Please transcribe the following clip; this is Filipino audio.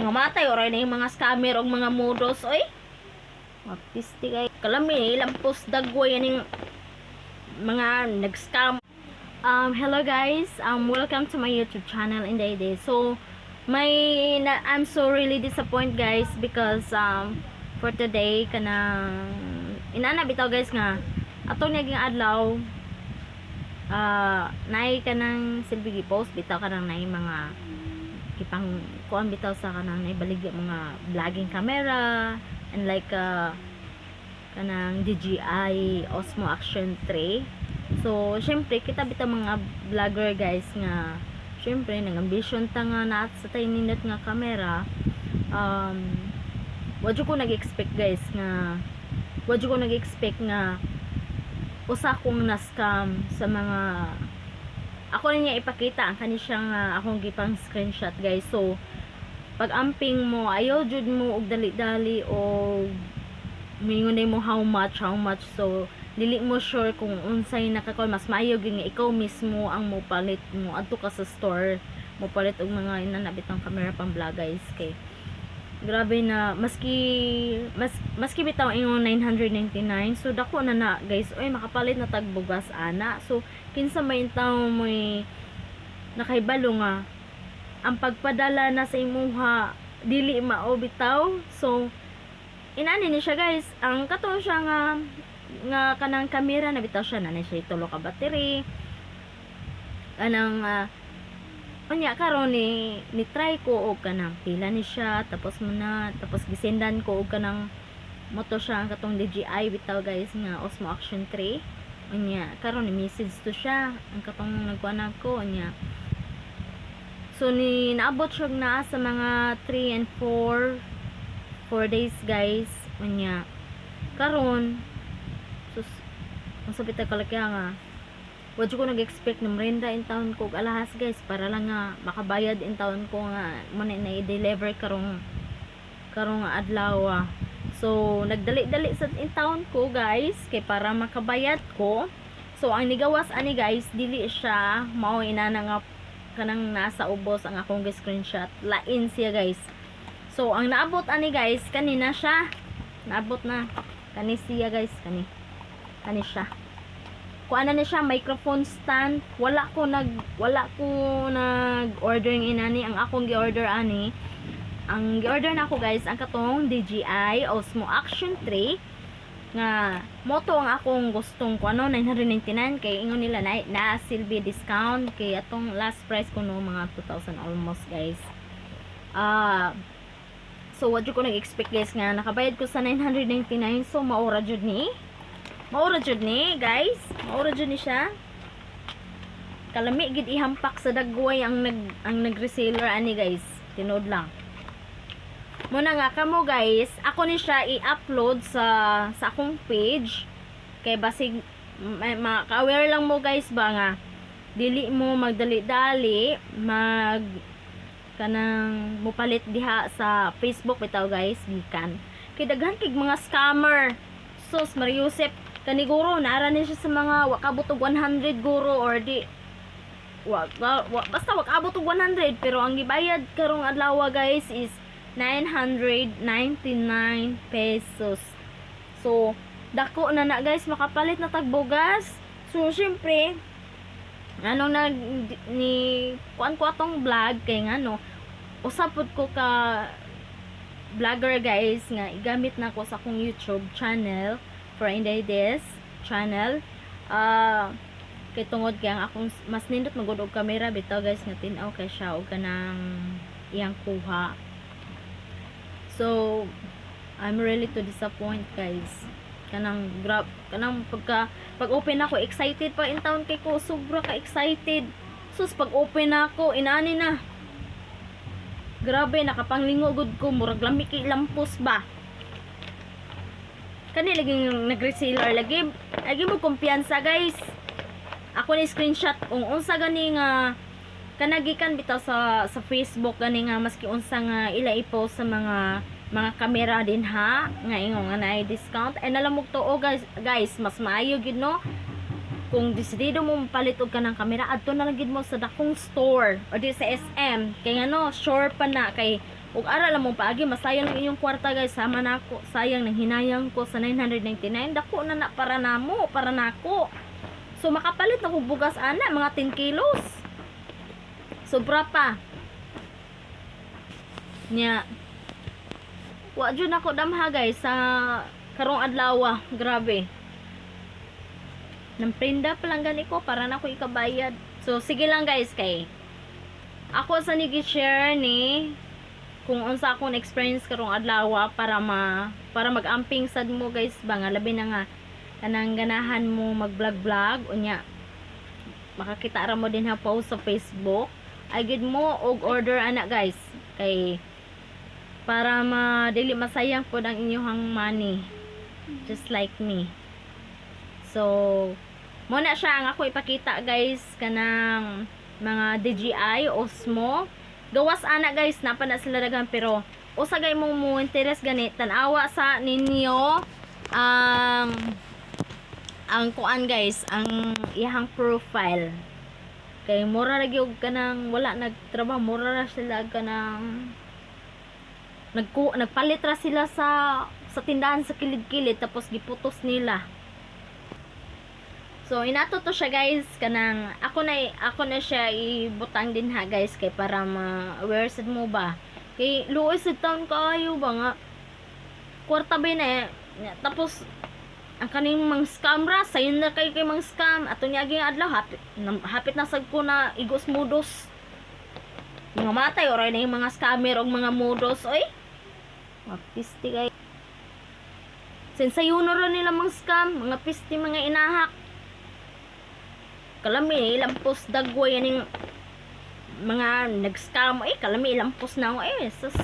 mga matay or na yung mga scammer o mga modos oy. Mapisti kay kalami ilang post dagway yaning mga nag-scam. Um hello guys um welcome to my youtube channel in day. So may na, I'm so really disappointed guys because um for today kanang inana bitaw guys nga atong naging adlaw. Ah nay kanang silbi post bitaw kanang nay mga kipang kuan bitaw sa kanang naibalik mga vlogging camera and like uh, kanang DJI Osmo Action 3 so syempre kita bitaw mga vlogger guys nga syempre nang ambition ta nga na sa tay nindot nga camera um wadyo ko nag-expect guys nga wadyo ko nag-expect nga usa kong na-scam sa mga ako na niya ipakita ang kani siyang uh, akong gipang screenshot guys. So pag amping mo ayaw jud mo og dali-dali o mingon mo how much how much. So dili mo sure kung unsay nakakol mas maayo gyud nga ikaw mismo ang mopalit mo. Adto ka sa store. Mopalit og mga inanabitang camera pang vlog guys. Kay grabe na maski mas maski bitaw ingon 999 so dako na na guys. Oy makapalit na tag bugas ana. So kinsa may tawo mo'y nakaibalo nga ang pagpadala na sa imuha dili mao bitaw. So inani ni siya guys. Ang kato siya nga nga kanang kamera na bitaw siya na ni siya tulo ka battery. Kanang uh, Unya karon ni ni try ko og kanang pila ni siya tapos mo na tapos gisendan ko og kanang moto siya ang katong DJI bitaw guys nga Osmo Action 3 unya karon ni message to siya ang katong nagkuan ko unya. So ni naabot siya na sa mga 3 and 4 4 days guys unya. Karon sus ang sapit na kalakya nga Wadyo ko nag-expect na merinda in town ko alahas guys para lang nga makabayad in town ko nga muna na i-deliver karong karong adlaw ah. So nagdali-dali sa in town ko guys kay para makabayad ko. So ang nigawas ani guys dili siya mao inana nga kanang nasa ubos ang akong screenshot. Lain siya guys. So ang naabot ani guys kanina siya. Naabot na. Kani siya guys kani. Kani siya kuan na siya microphone stand. Wala ko nag wala ko nag ordering inani ang akong gi-order ani ang gi-order na ako guys ang katong DJI Osmo Action 3 nga moto ang akong gustong ko ano 999 kay ingon nila na, na silbi discount. Kay atong last price ko no mga 2000 almost guys. Ah uh, so what ko nag-expect guys nga nakabayad ko sa 999 so maura jud ni Maura jud ni, guys. Maura jud ni siya. Kalami gid ihampak sa dagway ang nag ang nag-reseller ani, guys. Tinod lang. Muna nga kamo, guys. Ako ni siya i-upload sa sa akong page. Kay basig maka-aware lang mo, guys, ba nga dili mo magdali-dali mag kanang mupalit diha sa Facebook bitaw guys gikan kay daghan kig mga scammer sus Mariusep kaniguro naara ni siya sa mga wakabot og 100 guro or di wa, wa, wa, basta wakabot og 100 pero ang gibayad karong adlaw guys is 999 pesos. So dako na na guys makapalit na tagbogas so syempre anong nag ni kuan ko atong vlog kay ngano usapod ko ka vlogger guys nga igamit na ko sa akong YouTube channel for Inday Des channel. Uh, kay tungod kay ang akong mas nindot magud og camera bitaw guys nga tin-aw kay siya og kanang iyang kuha. So I'm really to disappoint guys. Kanang grab kanang pagka pag open ako excited pa in town kay ko. Sobra ka excited. Sus pag open ako inani na. Grabe nakapanglingo gud ko. Murag lami kay lampos ba kani lagi nag-reseller lagi lagi mo kumpiyansa guys. Ako ni screenshot kung unsa gani nga kanagikan bitaw sa sa Facebook gani nga maski unsa nga ila i-post sa mga mga kamera din ha? Nga ingon nga na discount ay nalamog to oh guys guys mas maayo gid no? Kung desidido mo palit og kanang kamera adto na lang gid mo sa dakong store o di sa SM kay ngano sure pa na kay ug ara lang mo paagi masayang lang inyong kwarta guys. Sama nako sayang nang hinayang ko sa 999 dako na na para namo para nako so makapalit na bugas ana mga 10 kilos. Sobra pa. Nya. Wa jud ako damha guys sa karong adlaw grabe. Nang prenda pa lang gani ko para na ko ikabayad. So sige lang guys kay. Ako sa nigi share ni kung unsa akong experience karong adlaw para ma para mag-amping sad mo guys ba nga labi na nga kanang ganahan mo mag-vlog-vlog unya makakita ra mo din ha post sa Facebook. Ay gid mo og order ana guys kay para ma dili masayang pod ang inyong money just like me. So mo na siya ang ako ipakita guys kanang mga DJI Osmo gawas ana guys napa na sila daghan pero usagay mo mo interes ganit tanawa sa ninyo ang ang kuan guys ang iyang profile. Kay mura ra gyud kanang wala nagtrabaho mura ra sila kanang nagku nagpalit ra sila sa sa tindahan sa kilid-kilid tapos giputos nila So inato to siya guys kanang ako na ako na siya ibutang din ha guys kay para ma-aware sad mo ba. Kay luoy sa taon kaayo ba nga? Kwarta ba na eh. tapos ang kaning mang scam ra sayon na kay kay mang scam. Ato niya aging adlaw hapit na, hapit na sad ko na igos modos. Mga matay oray na yung mga scammer og mga modos oy. Mapisti kay Sensayon na rin nila mga scam, mga pisti, mga inahak kalami lampos dagway yaning mga nag-scam. Eh kalami lampos na ako. Eh sus